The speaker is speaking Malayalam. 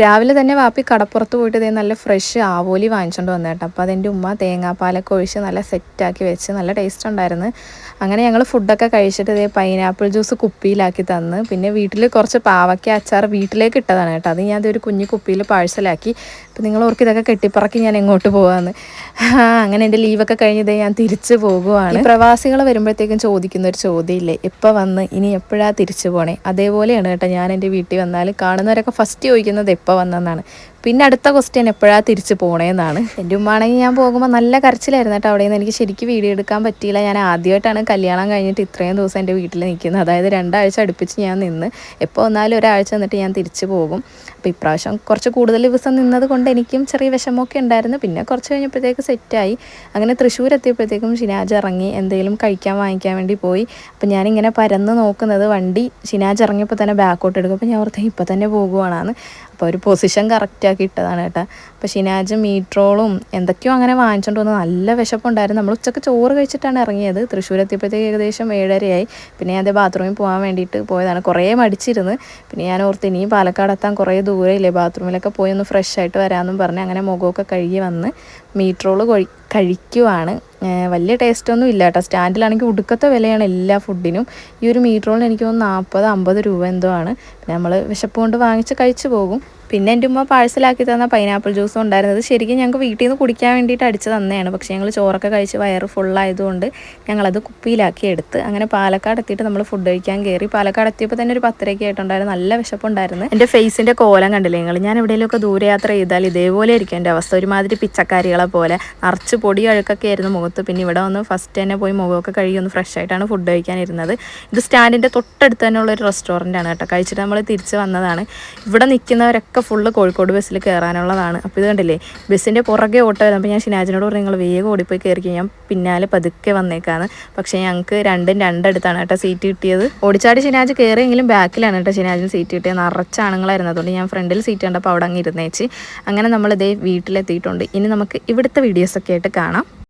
രാവിലെ തന്നെ വാപ്പി കടപ്പുറത്ത് പോയിട്ട് ഇതേ നല്ല ഫ്രഷ് ആവോലി വാങ്ങിച്ചുകൊണ്ട് വന്നേട്ടോ അപ്പോൾ അതെന്റെ ഉമ്മ തേങ്ങാപ്പാലൊക്കെ ഒഴിച്ച് നല്ല സെറ്റാക്കി വെച്ച് നല്ല ടേസ്റ്റ് ഉണ്ടായിരുന്നു. അങ്ങനെ ഞങ്ങൾ ഫുഡൊക്കെ കഴിച്ചിട്ട് ഇതേ പൈനാപ്പിൾ ജ്യൂസ് കുപ്പിയിലാക്കി തന്ന്. പിന്നെ വീട്ടിൽ കുറച്ച് പാവയ്ക്ക അച്ചാർ വീട്ടിലേക്ക് ഇട്ടതാണ് കേട്ടോ. അത് ഞാൻ ഒരു കുഞ്ഞു കുപ്പിയിൽ പാഴ്സലാക്കി അപ്പോൾ നിങ്ങൾ ഓർക്ക് ഇതൊക്കെ കെട്ടിപ്പറക്കി ഞാൻ എങ്ങോട്ട് പോകാമെന്ന് അങ്ങനെ എന്റെ ലീവൊക്കെ കഴിഞ്ഞതേ ഞാൻ തിരിച്ചു പോകുവാണ്. പ്രവാസികൾ വരുമ്പോഴത്തേക്കും ചോദിക്കുന്ന ഒരു ചോദ്യമില്ലേ? എപ്പോൾ വന്ന് ഇനി എപ്പോഴാണ് തിരിച്ചു പോകണേ അതേപോലെയാണ് കേട്ടോ ഞാൻ എന്റെ വീട്ടിൽ വന്നാൽ കാണുന്നവരൊക്കെ ഫസ്റ്റ് ചോദിക്കുന്നത് എപ്പോൾ വന്നെന്നാണ് പിന്നെ അടുത്ത ക്വസ്റ്റ്യൻ എപ്പോഴാണ് തിരിച്ച് പോണേന്നാണ്. എന്റെ ഉമ്മാണെങ്കിൽ ഞാൻ പോകുമ്പോൾ നല്ല കരച്ചിലായിരുന്നു കേട്ടോ അവിടെ നിന്ന് എനിക്ക് ശരിക്കും വീഡിയോ എടുക്കാൻ പറ്റിയില്ല. ഞാൻ ആദ്യമായിട്ടാണ് കല്യാണം കഴിഞ്ഞിട്ട് ഇത്രയും ദിവസം എന്റെ വീട്ടിൽ നിൽക്കുന്നത്. അതായത് രണ്ടാഴ്ച അടുപ്പിച്ച് ഞാൻ നിന്ന്. എപ്പോൾ വന്നാലും ഒരാഴ്ച നിന്നിട്ട് ഞാൻ തിരിച്ചു പോകും. അപ്പോൾ ഇപ്രാവശ്യം കുറച്ച് കൂടുതൽ ദിവസം നിന്നത് കൊണ്ട് എനിക്കും ചെറിയ വിഷമമൊക്കെ ഉണ്ടായിരുന്നു. പിന്നെ കുറച്ച് കഴിഞ്ഞപ്പോഴത്തേക്ക് സെറ്റായി അങ്ങനെ തൃശ്ശൂർ എത്തിയപ്പോഴത്തേക്കും ഷിനാജ് ഇറങ്ങി എന്തെങ്കിലും കഴിക്കാൻ വാങ്ങിക്കാൻ വേണ്ടി പോയി. അപ്പോൾ ഞാനിങ്ങനെ പരന്ന് നോക്കുന്നത് വണ്ടി ഷിനാജ് ഇറങ്ങിയപ്പോൾ തന്നെ ബാക്കോട്ട് എടുക്കും. അപ്പോൾ ഞാൻ ഓർത്തേ ഇപ്പോൾ തന്നെ പോകുവാണെന്ന്. അപ്പോൾ ഒരു പൊസിഷൻ കറക്റ്റാക്കി ഇട്ടതാണ് കേട്ടോ. അപ്പോൾ ഷിനാജ് മീട്രോളും എന്തൊക്കെയോ അങ്ങനെ വാങ്ങിച്ചുകൊണ്ട് വന്ന് നല്ല വിശപ്പുണ്ടായിരുന്നു. നമ്മൾ ഉച്ചയ്ക്ക് ചോറ് കഴിച്ചിട്ടാണ് ഇറങ്ങിയത്. തൃശ്ശൂർ എത്തിയപ്പോഴത്തേക്ക് ഏകദേശം ഏഴരയായി. പിന്നെ ഞാൻ അതേ ബാത്റൂമിൽ പോകാൻ വേണ്ടിയിട്ട് പോയതാണ്. കുറേ മടിച്ചിരുന്ന്. പിന്നെ ഞാൻ ഓർത്ത് ഇനിയും പാലക്കാട് എത്താൻ കുറേ ദൂരം ഇല്ലേ ബാത്റൂമിലൊക്കെ പോയി ഒന്ന് ഫ്രഷ് ആയിട്ട് വരാമെന്നും പറഞ്ഞ് അങ്ങനെ മുഖമൊക്കെ കഴുകി വന്ന് മീട്രോൾ റോൾ കഴിക്കുവാണ്. വലിയ ടേസ്റ്റൊന്നും ഇല്ല കേട്ടോ സ്റ്റാൻഡിലാണെങ്കിൽ ഉടുക്കത്തെ വിലയാണ് എല്ലാ ഫുഡിനും ഈ ഒരു മീറ്റ് റോളിന് എനിക്ക് തോന്നുന്നു നാൽപ്പത് അമ്പത് രൂപ എന്തോ ആണ്. നമ്മൾ വിശപ്പ് കൊണ്ട് വാങ്ങിച്ച് കഴിച്ചു പോകും. പിന്നെ എന്റെ ഉമ്മ പാഴ്സലാക്കി തന്ന പൈനാപ്പിൾ ജ്യൂസും ഉണ്ടായിരുന്നത് ശരിക്കും ഞങ്ങൾക്ക് വീട്ടിൽ നിന്ന് കുടിക്കാൻ വേണ്ടിയിട്ട് അടിച്ച് തന്നെയാണ്. പക്ഷേ ഞങ്ങൾ ചോറൊക്കെ കഴിച്ച് വയറ് ഫുള്ളായതുകൊണ്ട് ഞങ്ങളത് കുപ്പിയിലാക്കി എടുത്ത് അങ്ങനെ പാലക്കാട് എത്തിയിട്ട് നമ്മൾ ഫുഡ് കഴിക്കാൻ കയറി പാലക്കാട് എത്തിയപ്പോൾ തന്നെ ഒരു പത്തരയ്ക്ക് ആയിട്ടുണ്ടായിരുന്നു. നല്ല വിശപ്പുണ്ടായിരുന്നു. എന്റെ ഫേസിന്റെ കോലം കണ്ടില്ലേ നിങ്ങൾ ഞാൻ എവിടെയെങ്കിലുമൊക്കെ ദൂരയാത്ര ചെയ്താൽ ഇതേപോലെ ആയിരിക്കും എന്റെ അവസ്ഥ ഒരുമാതിരി പിച്ചക്കാരികളെ പോലെ. നിറച്ച് പൊടി അഴുക്കൊക്കെ ആയിരുന്നു മുഖത്ത് പിന്നെ ഇവിടെ വന്ന് ഫസ്റ്റ് തന്നെ പോയി മുഖമൊക്കെ കഴുകി ഒന്ന് ഫ്രഷ് ആയിട്ടാണ് ഫുഡ് കഴിക്കാനിരുന്നത്. ഇത് സ്റ്റാൻഡിന്റെ തൊട്ടടുത്ത് തന്നെ ഉള്ളൊരു റെസ്റ്റോറന്റ് ആണ് കേട്ടോ. കഴിച്ചിട്ട് നമ്മൾ തിരിച്ച് വന്നതാണ്. ഇവിടെ നിൽക്കുന്നവരൊക്കെ ഫുള്ള് കോഴിക്കോട് ബസ്സിൽ കയറാനുള്ളതാണ് അപ്പോൾ ഇത് കണ്ടില്ലേ? ബസ്സിന്റെ പുറകെ ഓട്ടോ അപ്പോൾ ഞാൻ ഷിനാജിനോട് പറഞ്ഞു നിങ്ങൾ വേഗം ഓടിപ്പോയി കയറി ഞാൻ പിന്നാലെ പതുക്കെ വന്നേക്കാണ് പക്ഷേ ഞങ്ങൾക്ക് രണ്ടും രണ്ടടുത്താണ് കേട്ടോ സീറ്റ് കിട്ടിയത്. ഓടിച്ചാടി ഷിനാജ് കയറിയെങ്കിലും ബാക്കിലാണ് കേട്ടോ ഷിനാജിന് സീറ്റ് കിട്ടിയത്. നിറച്ച അതുകൊണ്ട് ഞാൻ ഫ്രണ്ടിൽ സീറ്റ് കണ്ടപ്പോൾ അവിടെ അങ്ങ് ഇരുന്നേച്ച്. അങ്ങനെ നമ്മളിതേ വീട്ടിലെത്തിയിട്ടുണ്ട്. ഇനി നമുക്ക് ഇവിടുത്തെ വീഡിയോസൊക്കെ ആയിട്ട് കാണാം.